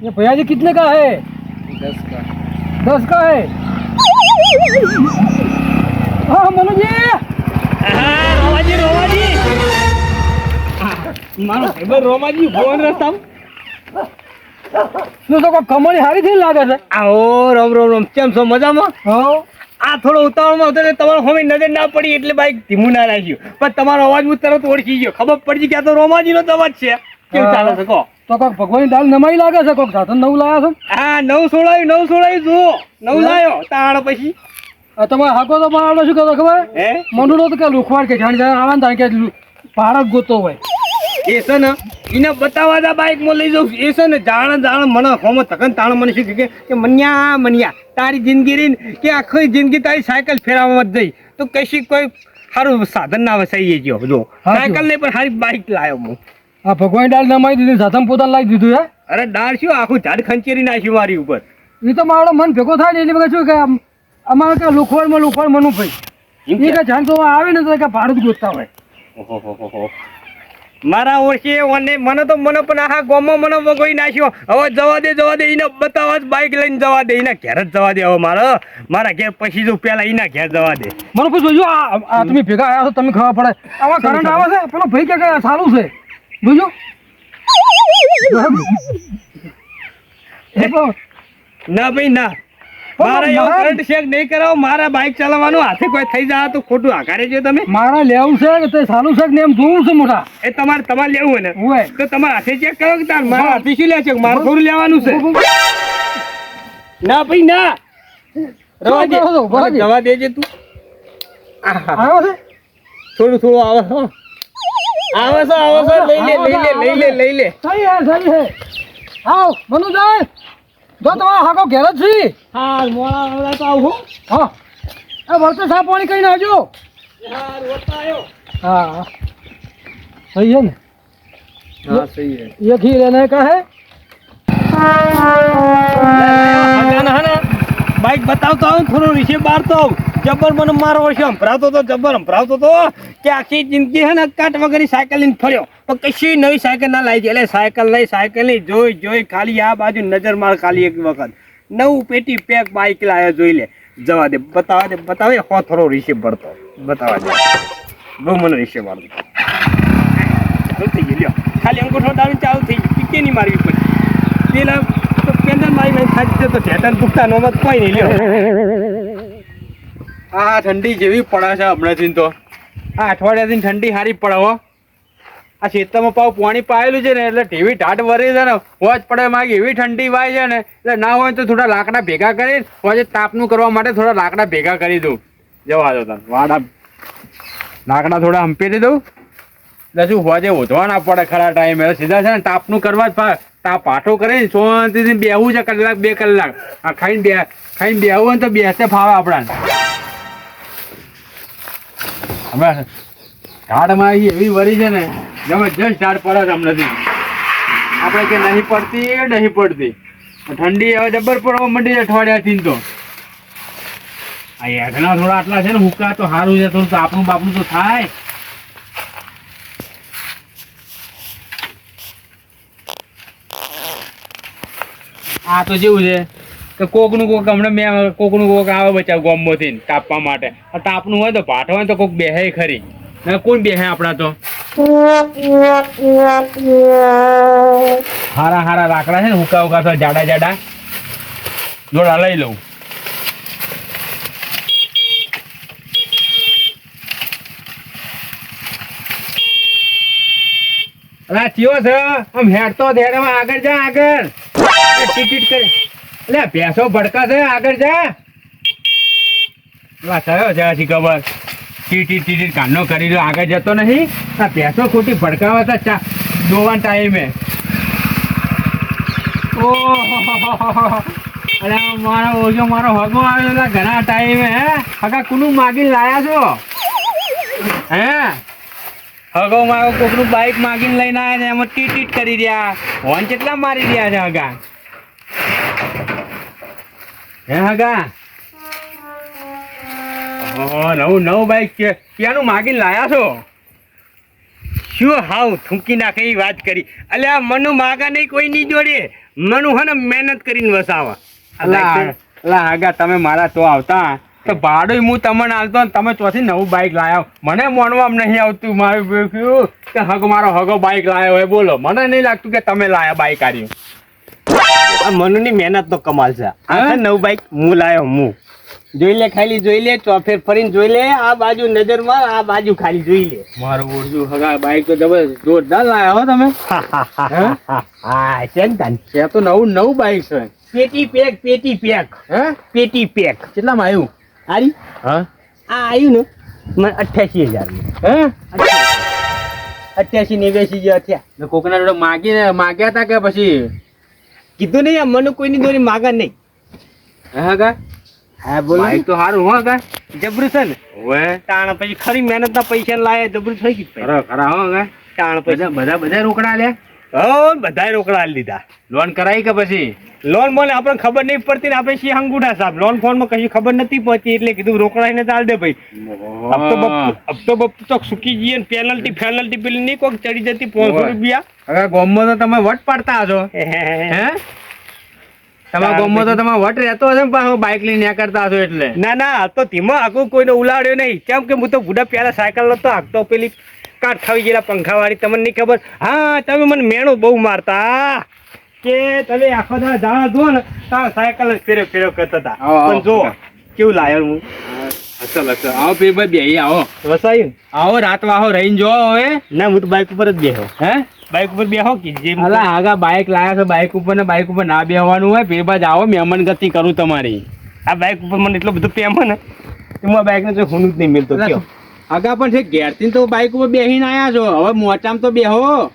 ये भैया जी कितने का है દસ કા दस का है हाँ मनु जी રોમાજી રોમાજી મારો ભાઈબંધ રોમાજી ફોન રસ્તા શું તો કોઈ કમળી હારી થઈ લાગે છે આવો રોમ રોમ રોમ કેમ છો મજામાં હા આ થોડો ઉતાવળમાં હતો ને તમારો હોમી નજર ના પડી એટલે બાઈક ધીમું ના રાખ્યું પણ તમારો અવાજ હું તરત ઓળખી ગયો ખબર પડી ગઈ કે આ તો રોમાજીનો જ અવાજ છે કેવું ચાલે છે કહો તો કોક ભગવાન દાલ નમાઈ લાગે છે? કોક સાધન નવું લાયા છે? હા નવ સોળાયું નવ સોળાયું જુઓ. નવ લાયો તાણ પછી. તમારે હાકો તો મારો શું કરો ખબર? હે? મનુ તો કે લુખવાડ કે જાણી જાય આવે ને તાણ કે પાડક ગોતો હોય. એ છે ને એને બતાવવા દા બાઈકમાં લઈ જાઉં. એ છે ને જાણ જાણ મને હોમ તકન તાણ મને શું કે મન્યા મન્યા તારી જિંદગી રહી કે આખી જિંદગી તારી સાયકલ ફેરવામાં જ જઈ. તો કશી કોઈ સારું સાધન ના વસાઈએ ગયો જો સાયકલ નહીં પણ સારી બાઈક લાવ્યો હું. આ ભગવાન ડાળ નમાઈ દીધી સાધન પોતાને લાવી દીધું હે? અરે ડાળ શું? આખું ઝાડ ખંચેરી નાખ્યું મારી ઉપર. એ તો મારો મન ભેગો થાય ને એટલે મેં શું કે અમારે કે લુખવાડમાં લુખવાડ મનુ ભાઈ એ કે? જાણ તો આવે ને તો કે ભાડું ગોતતા હોય. મારા ઓછી અને મને તો મને પણ આખા ગામમાં મને વગોઈ નાખ્યો. હવે જવા દે જવા દે એને બતાવવા જ બાઈક લઈને જવા દે એના ઘેર જ જવા દે હવે મારા. મારા ઘેર પછી જો પેલા એના ઘેર જવા દે. મને પૂછો જો આ તમે ભેગા આવ્યા છો તમે ખબર પડે. આવા કરંટ આવે છે? પેલો ભાઈ કે સારું છે? বুঝো ના ભાઈ ના. મારા એવો કરંટ ચેક નહીં કરાવો મારા બાઈક ચલાવવાનું હાથે કોઈ થઈ જાય તો ખોટું આકારે છે તમે. મારા લેવું છે કે તે સારું છે ને એમ જોવું છે મોટા. એ તમારે તમારે લેવું હોય ને. હોય. તો તમારે હાથે ચેક કરો કે તાર મારા હાથે શું લે છે? મારે થોડું લેવાનું છે. ના ભાઈ ના. રવા દે. જવા દેજે તું. થોડું થોડું આવે હો. આવે છે આવે છે લઈ લે લઈ લે લઈ લે લઈ લે સહી હે સહી હે આવ મનુ જાય જો તમારા હાકો ઘેર જ છી હા મોડા મોડા તો આવું હા એ વળતે સા પાણી કઈ નાખજો હા રોતા આવ્યો હા સહી હે ને હા સહી હે ये घी लेने का है બાઈક બતાવતો આવું થોડું રીસે બારતો આવું જબ્બર મને મારો છે. સંભળાવતો તો જબર સંભળાવતો તો. કે આખી જિંદગી હે ને કાટ વગરની સાયકલ લઈને ફર્યો. પણ કશી નવી સાયકલ ના લાવી એટલે સાયકલ લઈ સાયકલ લઈ, જોઈ જોઈ, ખાલી આ બાજુ નજર માર ખાલી એક વખત. નવું પેટી પેક બાઇક લાવ્યો જોઈ લે. જવા દે, બતાવા દે, બતાવે, હો થોડો રીસે ભરતો. બતાવા દે. બહુ મને રીસે મારતો. ચાલુ થઈ ગયું ખાલી અંગૂઠો દારૂ ચાલુ થઈ ગયું. કે નહીં મારવી પડી. પેલા તો પેન્ડલ મારી ખાધી જતો છે પૂછતા નો મત કોઈ નહીં, લ્યો. આ ઠંડી જેવી પડે છે હમણાંથી તો. આ અઠવાડિયાથી ઠંડી સારી પડે હો. આ ખેતરમાં પાવ પાણી પાયેલું છે ને, એટલે ટીવી ઢાટ વરે છે ને, હોજ પડે માગે એવી ઠંડી વાય છે ને, એટલે ના હોય તો થોડા લાકડા ભેગા કરી, હોજે તાપનું કરવા માટે થોડા લાકડા ભેગા કરી દઉં. જવા દો તને વાડા. લાકડા થોડા હંપી દઉં. એટલે શું હોજે ઓધવા ના પડે ખરા ટાઈમે. એટલે સીધા છે ને, તાપનું કરવા જ તાપ પાઠો કરીને શાંતિથી બેહવું છે કલાક, બે કલાક. આ ખાઈને બે ખાઈને બેહવું હોય તો બેસે ફાવે આપણાને. હવે ઝાડમાં એવી વરી છે ને જબરજસ્ત ઝાડ પડે છે હમણાંથી. આપણે કે નહીં પડતી નહીં પડતી. ઠંડી હવે જબર પડવા માંડી છે અઠવાડિયાથી તો. આ યાદના થોડા આટલા છે ને હુકા તો સારું છે, થોડું આપણું બાપનું તો થાય. આ તો જેવું છે. કે કોકનું કોક હમણાં મેં કોકનું કોક આવે બચાવ ગોમમાંથી કાપવા માટે. આ તાપનું હોય તો ભાટ હોય તો કોક બેહે ખરી. કોણ બેહે આપણા તો? હારા હારા રાકડા છે ને, હુકા હુકા તો જાડા જાડા. જોડા લઈ લઉં. ચિયો છે? આમ હેડતો ધેડમાં આગળ જા આગળ. ટિકિટ કરે. એટલે ભેંસો ભડકાશે આગળ જા. વા, થયો છે હજી ખબર ટીટી ટીટી કાનો કરી રહ્યો, આગળ જતો નહીં. આ ભેંસો ખોટી ભડકાવા ચા દોવાના ટાઈમે. ઓહો, અરે મારો ઓજો, મારો હગો આવ્યો હતા ઘણા ટાઈમે, હે? હગા, કુનું માગીને લાયા છો? હે? હગો, મારો કોકનું બાઇક માગીને લઈને આવ્યા ને એમાં ટીટ ટીટ કરી રહ્યા. હોર્ન કેટલા મારી રહ્યા છે, હગા? હે હગા? નવું નવું બાઈક છે. ત્યાંનું માગીને લાયા છો? શું હાવ થૂંકી નાખે એ વાત કરી. અલ્યા મનુ માગા નહીં કોઈ નહીં જોડે. મનુ હે ને મહેનત કરીને વસાવા. આ અલા આગા તમે મારા તો આવતા. તો ભાડું હું તમને આલતો તમે ચોથી નવું બાઈક લાયા. મને મોનવામાં નહીં આવતું મારું કે હગ મારો હગો બાઈક લાયો હોય બોલો. મને નહીં લાગતું કે તમે લાયા બાઇક આર્યું. આ મનુની મહેનત તો કમાલ છે. આ નવ બાઈક હું લાયો હું. જોઈ લે ખાલી જોઈ લે ચોફેર ફરીને જોઈ લે આ બાજુ નજર માર આ બાજુ ખાલી જોઈ લે. મારું ઓરજુ હગા બાઈક તો જબરદસ્ત જોરદાર લાયા હો તમે. હા? છે ને તાન. એ તો નવું નવું બાઈક છે. પેટી પેક પેટી પેક હે? પેટી પેક કેટલામાં આવ્યું આરી? હા? આ આવ્યું ને મને અઠ્યાસી હજાર હે? અઠ્યાસી નેવ્યાસી હજાર થયા. કોકના માગીને માગ્યા હતા કે પછી? કીધું નહીં આ મને કોઈની દોરી માગા નહીં. હા હગા હા ભાઈ તો હારું હો કા જબરું છે ને? ઓએ તાણ પછી ખરી મહેનત ના પૈસા લાયા જબરું થઈ ગયું. ખરા ખરા હો હગા તાણ પછી. બધા બધા રોકડા લે. બધાય રોકડા લીધા લોન કરાવી કે પછી? લોન મને આપણને ખબર નહીં પડતી ને આપણે શી અંગૂઠા સાહેબ. લોન ફોનમાં કશી ખબર નથી પડતી એટલે કીધું રોકડાઈને ચાલ દે ભાઈ. બપ્તો હપ્તો બપ્તો તો સુકી જઈએ ને પેનલ્ટી ફેનલ્ટી પેલી નહીં કોક ચડી જતી પાંચસો. રૂપિયા. હવે ગોમમાં તો તમે વટ પાડતા હશો. હે તમારા ગોમમાં તો તમે વટ રહેતો હશે ને બાઇક લઈને ન્યા કરતા હશો એટલે. ના ના તો ધીમા આખું કોઈને ઉલાડ્યો નહીં. કેમ કે હું તો ગુડા પેલા સાયકલ નતો હાંકતો પેલી. કાટ ખાવી ગયેલા પંખા વાળી તમને નહીં ખબર? હા તમે મને મેણું બહુ મારતા. કે તમે આખો દાડા જાણા જુઓ ને તાર સાયકલ જ ફેરો ફેરો કરતા હતા. પણ જો કેવું લાયો હું. અસલ અસલ આવો પી ભાઈ આવો. વસાયું? આવો રાત વાહો રહીને જો હવે. ના હું તો બાઇક ઉપર જ બેહો. હે? બાઇક ઉપર બેહો કે જે અલા આગા બાઇક લાયા છો બાઇક ઉપર ને બાઇક ઉપર ના બેહવાનું હોય પે બાજ આવો મહેમાન ગતિ કરું તમારી. આ બાઇક ઉપર મને એટલો બધો પ્રેમ ને આ બાઇકને જો હુનું જ નહીં મિલતો કયો? આગા પણ છે ઘેરથી તો બાઇક ઉપર બેહીને આયા છો. હવે મોટામાં તો બેહો.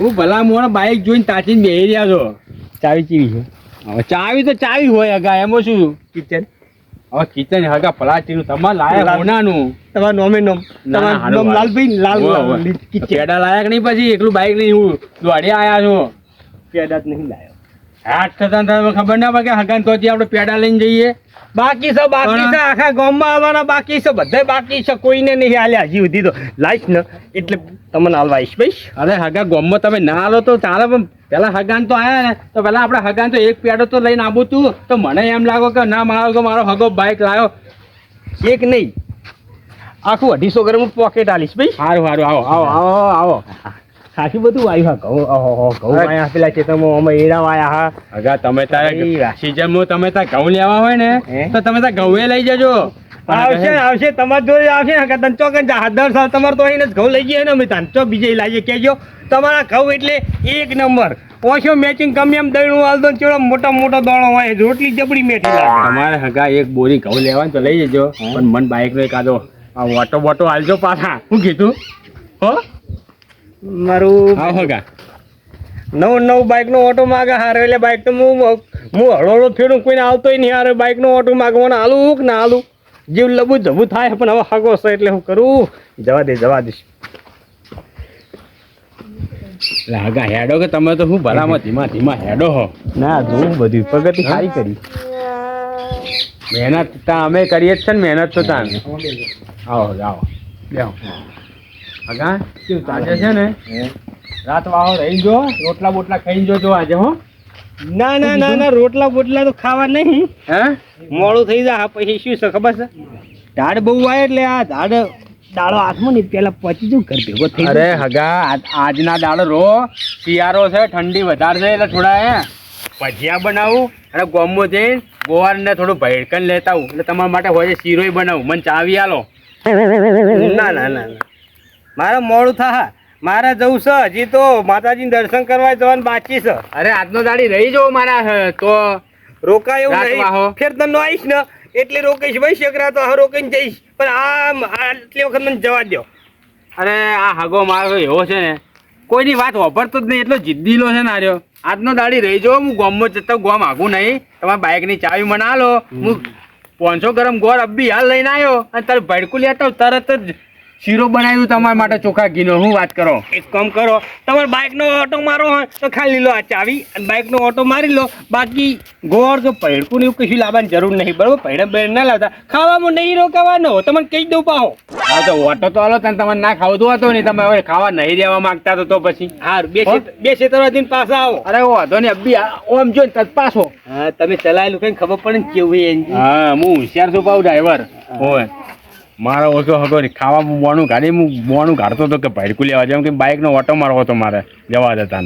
હું ભલા મોણ બાઇક જોઈને તાચીને બેહી રહ્યા છો. ચાવી ચીવી છે? હવે ચાવી તો ચાવી હોય અગા એમાં શું? કિચન. હવે કિચન હગા પ્લાસ્ટિકનું તમારે લાયા હોનાનું. તમારું નોમે નોમ. તમારે નોમ લાલભાઈ લાલ પેડા લાયક નહીં પછી એકલું બાઇક નહીં. હું દોડ્યા આયા છો. પેડા જ નહીં લાયો. હાથ થતા તમે ખબર ના પડે કે હગાન તોથી આપણે પેડા લઈને જઈએ. બાકી છે બાકી છે આખા ગામમાં આવવાના બાકી છે બધા બાકી છે કોઈને નહીં હાલ્યા હજી સુધી તો. લાઈશ ને એટલે તમને હાલવાઈશ ભાઈ અરે હગા ગામમાં તમે ના હાલો તો ચાલે પણ પેલા હગાન તો આયા ને તો પેલા આપણે હગાન તો એક પેડો તો લઈને આવું તું. તો મને એમ લાગો કે ના મારો કે મારો હગો બાઇક લાવ્યો એક નહીં. આખું અઢીસો ગ્રામ પોકેટ આલીશ ભાઈ સારું સારું આવો આવો આવો આવો. ખાસી બધું આવ્યું હા ઘઉં ઓહો ઘઉં આવ્યા પેલા ખેતરમાં અમે એડા આવ્યા હા. અગા તમે તારે. સિઝનમાં તમે તાર ઘઉં લેવા હોય ને તો તમે તાર ઘઉં લઈ જજો. આવશે આવશે તમારે જોડે આવશે ને તને ચોક દર સાલ તમારે તો અહીં ઘઉં લઈ જઈએ ને અમે તાન. ચોક બીજે લાવીએ કહેજો તમારા ઘઉં એટલે એક નંબર. ઓછો મેચિંગ ગમે એમ દળનું હાલ ચેડો મોટો મોટો દોણો હોય રોટલી જબડી મેઠી લાગે. તમારે હગા એક બોરી ઘઉં લેવા તો લઈ જજો. પણ મન બાઇક નો એકાદો આ ઓટો બોટો હાલજો પાછા. શું કીધું? હો? મારું આવો હગા નવ નવ બાઇક નો ઓટો માગે હારે એટલે બાઇક તો હું હું હળો હળો ફેરું કોઈને આવતોય નહીં હારે બાઇક નો ઓટો માગવાનો. હાલું કે ના હાલું? જીવ લબુ જબુ થાય પણ હવે હાગો છે એટલે હું કરું? જવા દે જવા દઈશ લાગા હેડો કે તમે તો શું ભલામાં ધીમા ધીમા હેડો હો. ના જોઉં બધી. પ્રગતિ સારી કરી. મહેનત તા અમે કરીએ જ છે ને મહેનત તો તાન. આવો આવો બેહો હગા કેવું તાજે છે ને? રાત વાહો રહી જો રોટલા બોટલા ખાઈ જોજો આજે હો? ના ના ના ના રોટલા બોટલા તો ખાવા નહીં. હે? મોડું થઈ જાય પછી શું છે ખબર છે? ઝાડ બહુ આવે એટલે આ ઝાડ દાડો હાથમાં ને પેલા પચી જવું ઘર ભેગો થઈ અરે હગા આજ- આજના દાડો રો શિયાળો છે ઠંડી વધારે છે એટલે થોડા હે? ભજીયા બનાવું અને ગોમો જઈને ગોવાર ને થોડું ભેડકન લેતા આવું. એટલે તમારા માટે હોય છે શીરોય બનાવું. મને ચાવી આલો. ના ના ના ના. મારે મોડું થા. મારે જવું છે. હજી તો માતાજી દર્શન કરવા જવાનું બાકી છે. અરે આજનો દાડી રહી જવો મારા તો રોકાય એવું નહીં. ફેર તને આવીશ ને. એટલે રોકીશ ભાઈ શકરા તો હવે રોકીને જઈશ. પણ આ આટલી વખત મને જવા દો અરે આ હગો મારો એવો છે ને. કોઈની વાત વાપરતો જ નહીં. એટલો જિદ્દીલો છે ને આર્યો. આજનો દાડી રહી જવો. હું ગોમમાં જતો ગોમ આગું નહીં. તમારા બાઇકની ચાવી મને આલો હું પાંચસો ગરમ ગોળ અબ્બી હાલ લઈને આવ્યો. અને તારે ભડકું લેતા તરત જ શીરો બનાવ્યું તમારા માટે ચોખા ઘીનો. હું વાત કરો? એક કામ કરો તમારે બાઇકનો ઓટો મારો હોય તો ખાલી લો આ ચાવી અને બાઇકનો ઓટો મારી લો. બાકી ગોળ કે પૈડકું ને એવું કશું લાવવાની જરૂર નહીં બરોબર? પૈડા બેડ ના લાવતા. ખાવામાં નહીં રોકાવાનો તમને કહી દઉં પાહો. હા તો ઓટો તો હાલો તને તમારે ના ખાવતું હતો નહીં. તમે હવે ખાવા નહીં દેવા માંગતા તો તો પછી. હા. બે બે બે દિન પાછા આવો. અરે વાંધો ને અબ્બી ઓમ જો ને પાછો. હા તમે ચલાયેલું કઈ ખબર પડે ને કેવું એ હા હું હોશિયાર છું પાઉં ડ્રાઈવર હોય મારો ઓછો હતો ને ખાવા બોણું કાઢી હું બોણું કાઢતો હતો કે ભડકું લેવા જેમ કે બાઇકનો ઓટો મારવો હતો મારે જવા દેતા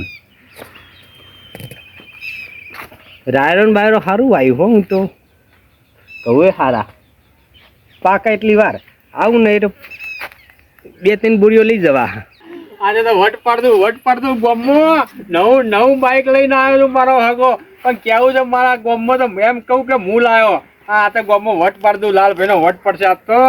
રાયરણ બાયરો સારું આવ્યું હો હું તો. કહું એ સારા પાકા એટલી વાર. આવું નહીં તો બે ત્રણ બોરીઓ લઈ જવા. આજે તો વટ પાડતું વટ પાડતું ગમો. નવું નવું બાઇક લઈને આવ્યો છું મારો હગો. પણ કેવું છે મારા ગમો તો એમ કહું કે હું લાવ્યો હા આ તો ગમો વટ પાડતું લાલ ભાઈનો વટ પડશે આજ તો.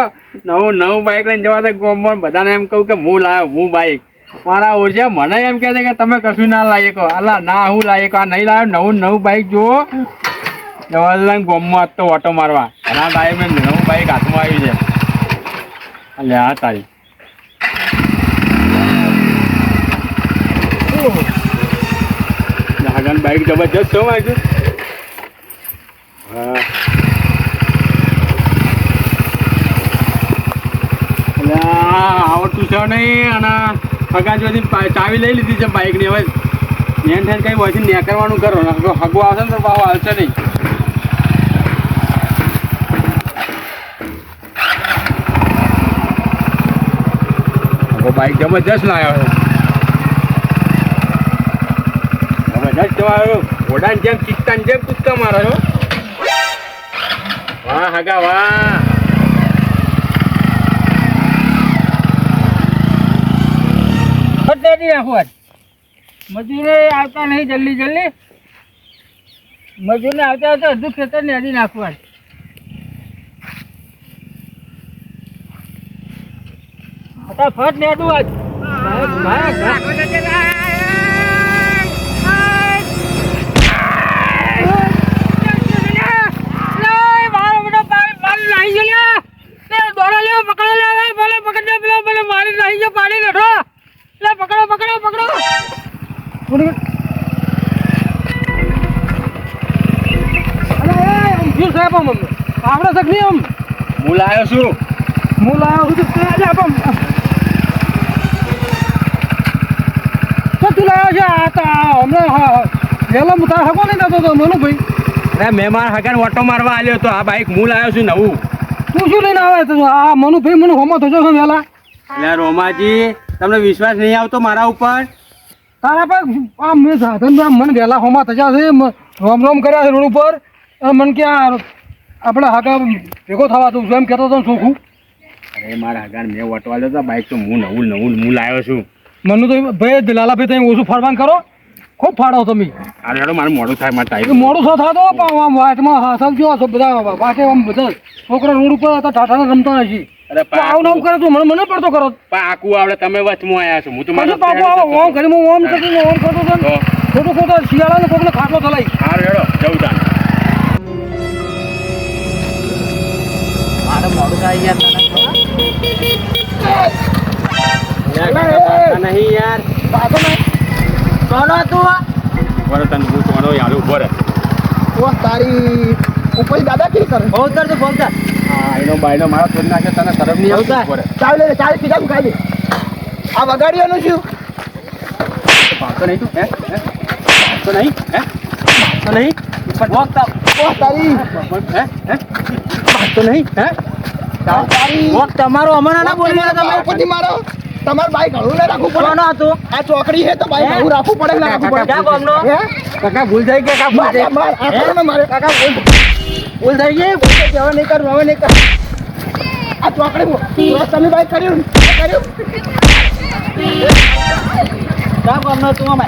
નવું નવું બાઇક લઈને જવા તો ગોમમાં બધાને એમ કહું કે હું લાવ્યો હું બાઇક મારા ઓરજા મને એમ કહે છે કે તમે કશું ના લાવી શકો અલા, ના, હું લાવી શકો આ નહીં લાવ્યો નવું નવું બાઇક જુઓ. જવાહરલાલ ગોમમાં હતો ઓટો મારવા. ઘણા ટાઈમે નવું બાઇક હાથમાં આવ્યું છે. અલ્યા હા તારી. આગળ બાઇક જબરજસ્ત છો મારી હા. અલ્યા, આવડતું છે નહીં અને હગાજોથી ચાવી લઈ લીધી છે બાઇકની હવે નેન ઠેન કંઈ હોય ને કરવાનું કરો. હગો હગો આવશે ને તો ભાવ આવશે નહીં. હગો બાઇક જબરજસ્ત લાવ્યો છે. જબરજસ્ત જવાયો ઘોડાની જેમ ચિત્તાની જેમ કૂદકા મારો છો. વાહ હગા વાહ. ફટાડી નાખો. મજૂરે આવતા નહીં જલ્દી જલ્દી. મજૂરને આવતા આવતા અડધું ખેતર ને અડી નાખવા ફટાફટ નેડું આજ. ભાગ, ભાગ. આપણે સક નહીં આમ. હું લાવ્યો છું. હું લાવ્યો છું આજે આપ તું લાવ્યો છે આ હમણાં. વહેલો હું તારા હગો નહીં થતો તો મનુ ભાઈ અરે મહેમાન મારા ઓટો મારવા આવ્યો તો આ બાઈક હું લાવ્યો છું નવું. તું શું લઈને આવે તું આ મનુ ભાઈ મને હોમો થજો છો વહેલા. એટલે રોમાજી. તમને વિશ્વાસ નહીં આવતો મારા ઉપર? તારા પર આમ મેં સાધન મને વહેલા હોમા થયા છે રોમ રોમ કર્યા છે રોડ ઉપર. અને મને કે આ આપણે હાકા ભેગો થવા દઉં છું એમ કહેતો હતો શું અરે મારા હાકા મેં વટવા આવ્યો બાઇક તો હું નવું નવું હું લાવ્યો છું. મને તો ભાઈ દલાલા ભાઈ તમે ઓછું ફાડવાન કરો. ખૂબ ફાડો તમે. અરે હેડો મારું મોડું થાય મારે ટાઈમ મોડું થતો પણ આમ વાતમાં થયો છો બધા વાટે આમ બધા છોકરા રોડ ઉપર હતા ઠાઠાને રમતા નથી અરે તો આવું કરે તું મને મને પડતો કરો. પાકું આવડે તમે વચમાં આયા છો. હું તો પછી મારો પાછું આવો ઓમ કરી હું ઓમ કરતી ઓમ કરતો હતો ને. ખોટું ખોટું શિયાળાને કોકને ખાટલો ચલાવી હાર હેડો જવું તાન મારે મોડું થાય યાર યાર, કાકા નહીં યાર. કોનો તું? બરો તને હું તમારો યાર ઊભો રહે. તારી ઉપર દાદાગીરી કરે? બહુ ઉતર તું પહોંચતા હા એનો બાયનો મારો તોડ નાખે તને શરમ નહીં આવતા ચાલે ચાલે પીધા તું ખાઈ આ વગાડીઓનું શું? ભાગતો નહીં તું હે? હે? ભાગતો નહીં? હે? ભાગતો નહીં? તારી. હે? હે? ભાગતો નહીં? હે? તારી. તમારો હમણાં ના બોલી તમે? ઉપરથી મારો. તમારે બાઈક હળવું ના રાખવું પડે. હતું? આ ચોકડી છે તો બાઈક હળવું રાખવું પડે કે ના રાખવું પડે. ક્યાં ગામનો? હે? કાકા ભૂલ થઈ ગયા કાકા ભૂલ થઈ માર, આ કોને મારે? કાકા, ભૂલ. ભૂલ થઈ ગઈ ભૂલ થઈ. હવે નહીં કરું હવે નહીં કરું. આ ચોકડી તમે ભાઈ કર્યું કર્યું? કામ કામ ગામનો તું અમે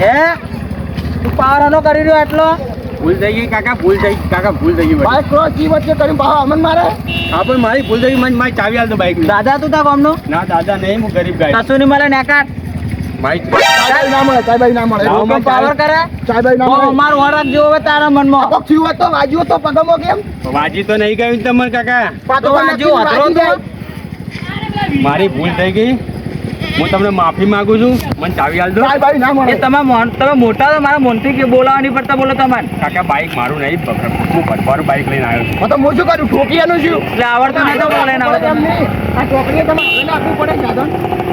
હે? તું પાવર હનો કરી રહ્યો એટલો? ભૂલ થઈ ગઈ કાકા ભૂલ થઈ ગઈ કાકા ભૂલ થઈ ગઈ. બાઈક ક્રોસ જી વચ્ચે કર્યું પાછો અમન મારે? હા પણ મારી ભૂલ થઈ મને મારી ચાવી આલ દો બાઈક દાદા તું તા ગામનો ના દાદા નહીં હું ગરીબ ગાય. મારે ને મારી ચાય વાજી તો નહીં ગયું તમને કાકા. મારી ભૂલ થઈ ગઈ. હું તમને માફી માંગુ છું. મને ચાવી આલ દો. ચાય બાય ના મળે. એ તમે મોન- તમે મોટા તો મારા મોનથી કે બોલાવાની પડતા બોલો તમારે. કાકા બાઈક મારું નહીં. હું બાઈક લઈને આવ્યો છું. તો હું શું કરું? ઠોકી એનું શું? એટલે આવડતું નહીં તો બોલે ના આવડતું. આ ચોકડીએ તમે નાખવું પડે સાધન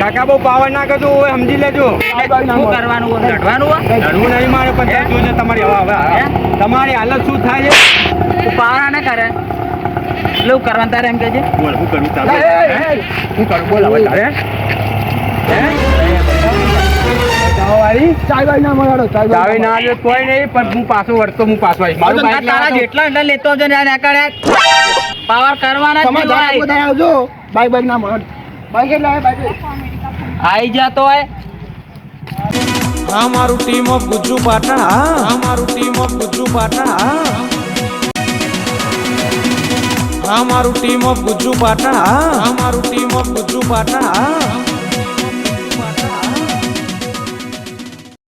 કાકા બહુ પાવર ના કરજો હવે સમજી લેજો. શું કરવાનું હોય? લડવાનું લડવું નહીં મારે પણ જોજો તમારી હવે હવે. તમારી હાલત શું થાય છે? પાવર ના કરે. હું કરવાનું તારે એમ કે છે બોલ હું કરું તારે? હે? કરું બોલ હવે તારે. કોઈ નહીં પણ હું પાછો વળતો હું પાછો આવીશ. મારું બાઈક તારા જેટલા એટલા લેતો આવજો ને પાવર કરવાના જ આવજો. બાઈક બાઈક ના મળે. આઈ જતો હોય હા મારું ટીમ ઓફ ગુજ્જુ પાટણ હા. હા મારું ટીમ ઓફ ગુજ્જુ પાટણ હા. હા મારું ટીમ ઓફ ગુજ્જુ પાટણ હા. હા મારું ટીમ ઓફ ગુજ્જુ પાટણ હા.